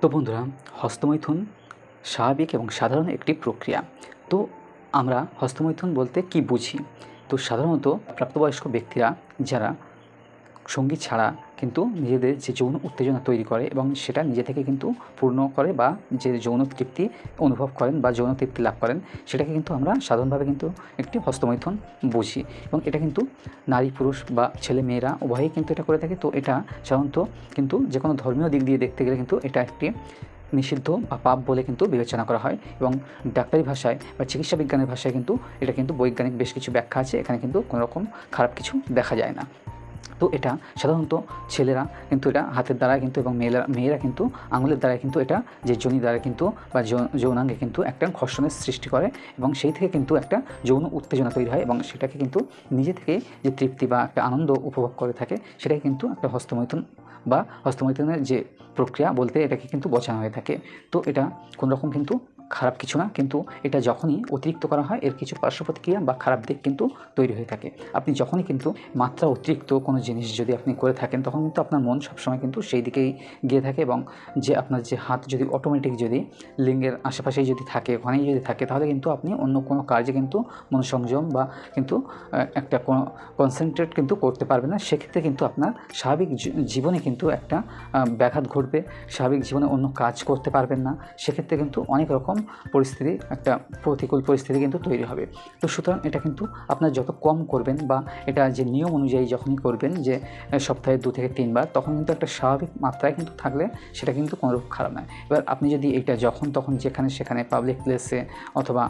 তো বন্ধুরা, হস্তমৈথুন স্বাভাবিক এবং সাধারণ একটি প্রক্রিয়া। তো আমরা হস্তমৈথুন বলতে কি বুঝি? তো সাধারণত প্রাপ্তবয়স্ক ব্যক্তিরা যারা সঙ্গী ছাড়া কিন্তু নিজেদের যে যৌন উত্তেজনা তৈরি করে এবং সেটা নিজে থেকে কিন্তু পূর্ণ করে বা যে যৌন তৃপ্তি অনুভব করেন বা যৌন তৃপ্তি লাভ করেন, সেটাকে কিন্তু আমরা সাধারণভাবে কিন্তু একটি হস্তমৈথন বুঝি এবং এটা কিন্তু নারী, পুরুষ বা ছেলে মেয়েরা উভয়েই কিন্তু এটা করে থাকে। তো এটা সাধারণত কিন্তু যে কোনো ধর্মীয় দিক দিয়ে দেখতে গেলে কিন্তু এটা একটি নিষিদ্ধ বা পাপ বলে কিন্তু বিবেচনা করা হয় এবং ডাক্তারি ভাষায় বা চিকিৎসা বিজ্ঞানের ভাষায় কিন্তু এটা কিন্তু বৈজ্ঞানিক বেশ কিছু ব্যাখ্যা আছে। এখানে কিন্তু কোনো রকম খারাপ কিছু দেখা যায় না। তো এটা সাধারণত ছেলেরা কিন্তু এটা হাতের দ্বারা কিন্তু এবং মেয়েরা মেয়েরা কিন্তু আঙুলের দ্বারা কিন্তু এটা যে জনি দ্বারা কিন্তু বা যৌনাঙ্গে কিন্তু একটা ঘর্ষণের সৃষ্টি করে এবং সেই থেকে কিন্তু একটা যৌন উত্তেজনা তৈরি হয় এবং সেটাকে কিন্তু নিজে থেকে যে তৃপ্তি বা একটা আনন্দ উপভোগ করে থাকে সেটাকে কিন্তু একটা হস্তমৈথুন বা হস্তমৈথুনের যে প্রক্রিয়া বলতে এটাকে কিন্তু বোঝানো হয়ে থাকে। তো এটা কোনোরকম কিন্তু খারাপ কিছু না, কিন্তু এটা যখনই অতিরিক্ত করা হয়, এর কিছু পার্শ্ব প্রতিক্রিয়া বা খারাপ দিক কিন্তু তৈরি হয়ে থাকে। আপনি যখনই কিন্তু মাত্রা অতিরিক্ত কোনো জিনিস যদি আপনি করে থাকেন, তখন কিন্তু আপনার মন সবসময় কিন্তু সেই দিকেই গিয়ে থাকে এবং যে আপনার যে হাত যদি অটোমেটিক যদি লিঙ্গের আশেপাশেই যদি থাকে, ওখানেই যদি থাকে, তাহলে কিন্তু আপনি অন্য কোনো কাজে কিন্তু মনোসংযম বা কিন্তু একটা কোনো কনসেন্ট্রেট কিন্তু করতে পারবেন না। সেক্ষেত্রে কিন্তু আপনার স্বাভাবিক জীবনে কিন্তু একটা ব্যাঘাত ঘটবে। স্বাভাবিক জীবনে অন্য কাজ করতে পারবেন না। সেক্ষেত্রে কিন্তু অনেক রকম পরিস্থিতি, একটা প্রতিকূল পরিস্থিতি কিন্তু তৈরি হবে। তো সুতরাং এটা কিন্তু আপনার যত কম করবেন বা এটা যে নিয়ম অনুযায়ী যখনই করবেন যে সপ্তাহে দু থেকে তিনবার, তখন কিন্তু একটা স্বাভাবিক মাত্রায় কিন্তু থাকলে সেটা কিন্তু কোনো রকম খারাপ নয়। এবার আপনি যদি এটা যখন তখন যেখানে সেখানে পাবলিক প্লেসে অথবা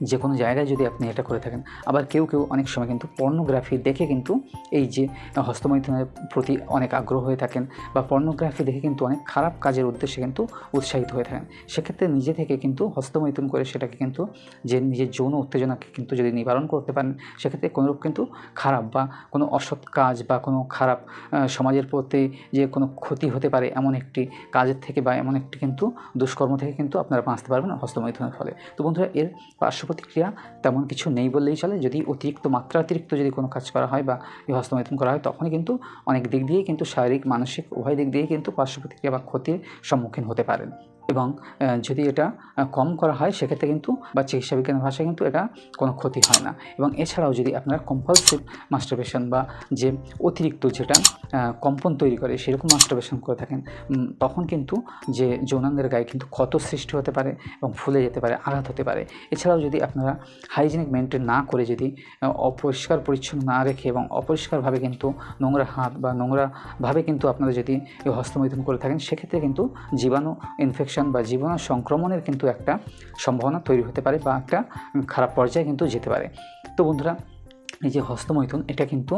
যে কোনো জায়গায় যদি আপনি এটা করে থাকেন। আবার কেউ কেউ অনেক সময় কিন্তু পর্নোগ্রাফি দেখে কিন্তু এই যে হস্তমৈথুনের প্রতি অনেক আগ্রহ হয়ে থাকেন বা পর্নোগ্রাফি দেখে কিন্তু অনেক খারাপ কাজের উদ্দেশ্যে কিন্তু উৎসাহিত হয়ে থাকেন। সেক্ষেত্রে নিজে থেকে কিন্তু হস্তমৈথুন করে সেটাকে কিন্তু যে নিজের যৌন উত্তেজনাকে কিন্তু যদি নিবারণ করতে পারেন, সেক্ষেত্রে কোনোরূপ কিন্তু খারাপ বা কোনো অসৎ কাজ বা কোনো খারাপ সমাজের প্রতি যে কোনো ক্ষতি হতে পারে এমন একটি কাজের থেকে বা এমন একটি কিন্তু দুষ্কর্ম থেকে কিন্তু আপনারা বাঁচতে পারবেন হস্তমৈথুনের ফলে। তো বন্ধুরা, এর পার্শ্ব প্রতিক্রিয়া তেমন কিছু নেই বললেই চলে। যদি অতিরিক্ত মাত্রা অতিরিক্ত যদি কোনো কাজ করা হয় বা হস্তমৈথুন করা হয়, তখনই কিন্তু অনেক দিক দিয়েই কিন্তু শারীরিক, মানসিক, উভয় দিক দিয়েই কিন্তু পার্শ্ব প্রতিক্রিয়া বা ক্ষতির সম্মুখীন হতে পারেন। এবং যদি এটা কম করা হয়, সেক্ষেত্রে কিন্তু, বা চিকিৎসা বিজ্ঞানের ভাষায় কিন্তু এটা কোনো ক্ষতি হয় না। এবং এছাড়াও যদি আপনারা কম্পালসিভ মাস্টারবেশন বা যে অতিরিক্ত যেটা কম্পন তৈরি করে, সেরকম মাস্টারবেশন করে থাকেন তখন কিন্তু যে যৌনাঙ্গের গায়ে কিন্তু ক্ষত সৃষ্টি হতে পারে এবং ফুলে যেতে পারে, আঘাত হতে পারে। এছাড়াও যদি আপনারা হাইজিনিক মেনটেন না করে যদি অপরিষ্কার পরিচ্ছন্ন না রেখে এবং অপরিষ্কারভাবে কিন্তু নোংরা হাত বা নোংরাভাবে কিন্তু আপনারা যদি হস্তমৈথুন করে থাকেন, সেক্ষেত্রে কিন্তু জীবাণু ইনফেকশন বা জীবাণু সংক্রমণের কিন্তু একটা সম্ভাবনা তৈরি হতে পারে বা একটা খারাপ পর্যায়ে কিন্তু যেতে পারে। তো বন্ধুরা, এই যে হস্তমৈথুন, এটা কিন্তু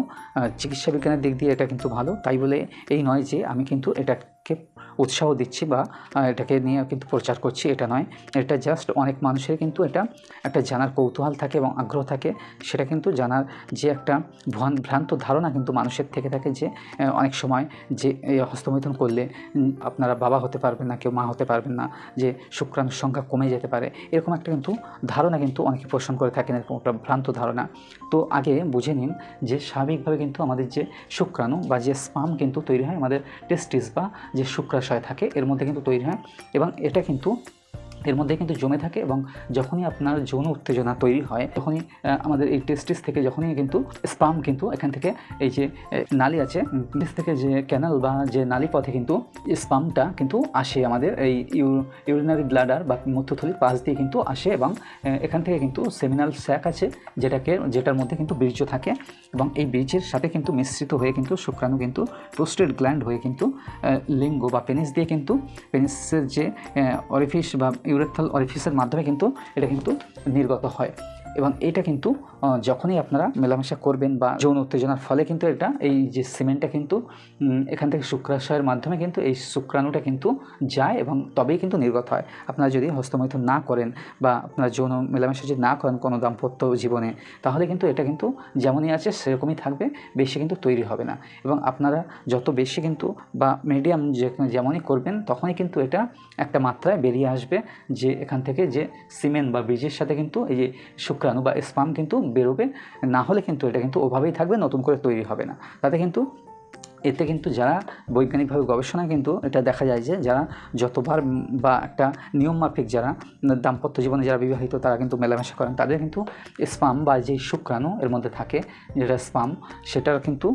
চিকিৎসা বিজ্ঞানের দিক দিয়ে এটা কিন্তু ভালো। তাই বলে এই নয় যে আমি কিন্তু এটাকে উৎসাহ দিচ্ছি বা এটাকে নিয়ে কিন্তু প্রচার করছি, এটা নয়। এটা জাস্ট অনেক মানুষের কিন্তু এটা একটা জানার কৌতূহল থাকে এবং আগ্রহ থাকে। সেটা কিন্তু জানার যে একটা ভ্রান- ভ্রান্ত ধারণা কিন্তু মানুষের থেকে থাকে যে অনেক সময় যে হস্তমৈথুন করলে আপনারা বাবা হতে পারবেন না, কেউ মা হতে পারবেন না, যে শুক্রাণুর সংখ্যা কমে যেতে পারে। এরকম একটা কিন্তু ধারণা কিন্তু অনেকে পোষণ করে থাকেন, এরকম একটা ভ্রান্ত ধারণা। তো আগে বুঝে নিন যে, স্বাভাবিকভাবে কিন্তু আমাদের যে শুক্রাণু বা যে স্পাম কিন্তু তৈরি হয় আমাদের টেস্টিস বা যে শুক্রাশয় থাকে এর মধ্যে কিন্তু তৈরি হয় এবং এটা কিন্তু এর মধ্যে কিন্তু জমে থাকে এবং যখনই আপনার যৌন উত্তেজনা তৈরি হয়, তখনই আমাদের এই টেস্টিস থেকে যখনই কিন্তু স্পাম কিন্তু এখান থেকে এই যে নালী আছে টেস্ট থেকে যে ক্যানাল বা যে নালী পথে কিন্তু স্পামটা কিন্তু আসে আমাদের এই ইউরিনারি ব্লাডার বা মধ্যথলির পাশ দিয়ে কিন্তু আসে এবং এখান থেকে কিন্তু সেমিনাল স্যাক আছে যেটাকে, যেটার মধ্যে কিন্তু বীর্য থাকে এবং এই বীর্যের সাথে কিন্তু মিশ্রিত হয়ে কিন্তু শুক্রাণু কিন্তু প্রোস্টেট গ্ল্যান্ড হয়ে কিন্তু লিঙ্গ বা পেনিস দিয়ে কিন্তু পেনিসের যে অরিফিস বা ইউরেথাল অরিফিসের মাধ্যমে কিন্তু এটা কিন্তু নির্গত হয়। এবং এটা কিন্তু যখনই আপনারা মেলামেশা করবেন বা যৌন উত্তেজনার ফলে কিন্তু এটা, এই যে সিমেন্টটা কিন্তু এখান থেকে শুক্রাশয়ের মাধ্যমে কিন্তু এই শুক্রাণুটা কিন্তু যায় এবং তবেই কিন্তু নির্গত হয়। আপনারা যদি হস্তমৈথুন না করেন বা আপনারা যৌন মেলামেশা যদি না করেন কোনো দাম্পত্য জীবনে, তাহলে কিন্তু এটা কিন্তু যেমনই আছে সেরকমই থাকবে, বেশি কিন্তু তৈরি হবে না। এবং আপনারা যত বেশি কিন্তু বা মিডিয়াম যেমনই করবেন, তখনই কিন্তু এটা একটা মাত্রায় বেরিয়ে আসবে যে এখান থেকে যে সিমেন্ট বা বীজের সাথে কিন্তু এই যে শুক্রাণু বা স্পাম কিন্তু বেরোবে। না হলে কিন্তু এটা কিন্তু ওভাবেই থাকবে, নতুন করে তৈরি হবে না। তাতে কিন্তু এতে কিন্তু যারা বৈজ্ঞানিকভাবে গবেষণায় কিন্তু এটা দেখা যায় যে যারা যতবার বা একটা নিয়মমাফিক যারা দাম্পত্য জীবনে যারা বিবাহিত তারা কিন্তু মেলামেশা করেন, তাদের কিন্তু স্পাম বা যে শুক্রাণু এর মধ্যে থাকে যেটা স্পাম, সেটার কিন্তু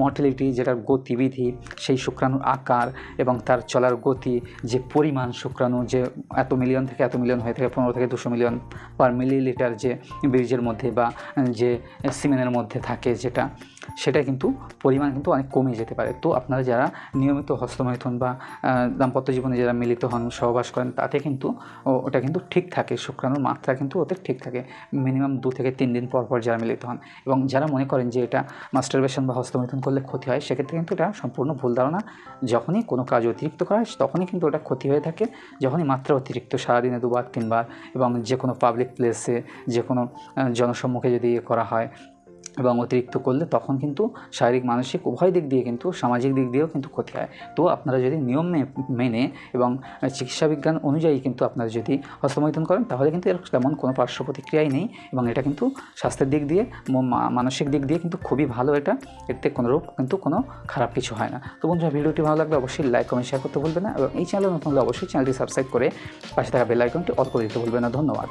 মর্টিলিটি যেটার গতিবিধি, সেই শুক্রাণুর আকার এবং তার চলার গতি, যে পরিমাণ শুক্রাণু, যে এত মিলিয়ন থেকে এত মিলিয়ন হয়ে থাকে, পনেরো থেকে দুশো মিলিয়ন পার মিলিলিটার যে বীর্যের মধ্যে বা যে সিমেনের মধ্যে থাকে যেটা সেটা কিন্তু পরিমাণ কিন্তু অনেক কমে যেতে পারে। তো আপনারা যারা নিয়মিত হস্তমৈথুন বা দাম্পত্য জীবনে যারা মিলিত হন, সহবাস করেন, তাতে কিন্তু ওটা কিন্তু ঠিক থাকে। শুক্রাণুর মাত্রা কিন্তু ওদের ঠিক থাকে। মিনিমাম দু থেকে তিন দিন পর পর যারা মিলিত হন। এবং যারা মনে করেন যে এটা মাস্টারবেশন বা হস্তমৈথুন করলে ক্ষতি হয়, সেক্ষেত্রে কিন্তু এটা সম্পূর্ণ ভুল ধারণা। যখনই কোনো কাজ অতিরিক্ত করা হয়, তখনই কিন্তু ওটা ক্ষতি হয়ে থাকে। যখনই মাত্রা অতিরিক্ত, সারাদিনে দুবার, তিনবার এবং যে কোনো পাবলিক প্লেসে যে কোনো জনসম্মুখে যদি ইয়ে করা হয় এবং অতিরিক্ত করলে তখন কিন্তু শারীরিক, মানসিক উভয় দিক দিয়ে কিন্তু, সামাজিক দিক দিয়েও কিন্তু ক্ষতি হয়। তো আপনারা যদি নিয়ম মেনে এবং চিকিৎসা বিজ্ঞান অনুযায়ী কিন্তু আপনারা যদি হস্তমৈথুন করেন, তাহলে কিন্তু এর তেমন কোনো পার্শ্ব প্রতিক্রিয়াই নেই এবং এটা কিন্তু স্বাস্থ্যের দিক দিয়ে মানসিক দিক দিয়ে কিন্তু খুবই ভালো এটা। এতে কোনোরূপ কিন্তু কোনো খারাপ কিছু হয় না। তো বন্ধুরা, ভিডিওটি ভালো লাগলে অবশ্যই লাইক কমেন্ট শেয়ার করতে ভুলবেন না এবং এই চ্যানেলে নতুন হলে অবশ্যই চ্যানেলটি সাবস্ক্রাইব করে পাশে থাকা বেল আইকনটি অল করে দিতে ভুলবেন না। ধন্যবাদ।